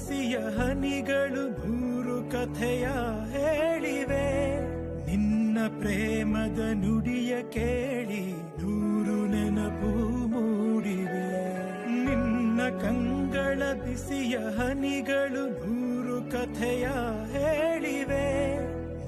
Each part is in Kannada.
ಬಿಸಿಯ ಹನಿಗಳು ನೂರು ಕಥೆಯ ಹೇಳಿವೆ. ನಿನ್ನ ಪ್ರೇಮದ ನುಡಿಯ ಕೇಳಿ ನೂರು ನೆನಪು ಮೂಡಿವೆ. ನಿನ್ನ ಕಂಗಳ ಬಿಸಿಯ ಹನಿಗಳು ನೂರು ಕಥೆಯ ಹೇಳಿವೆ.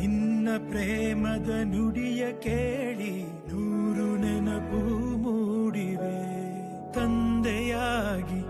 ನಿನ್ನ ಪ್ರೇಮದ ನುಡಿಯ ಕೇಳಿ ನೂರು ನೆನಪು ಮೂಡಿವೆ. ತಂದೆಯಾಗಿ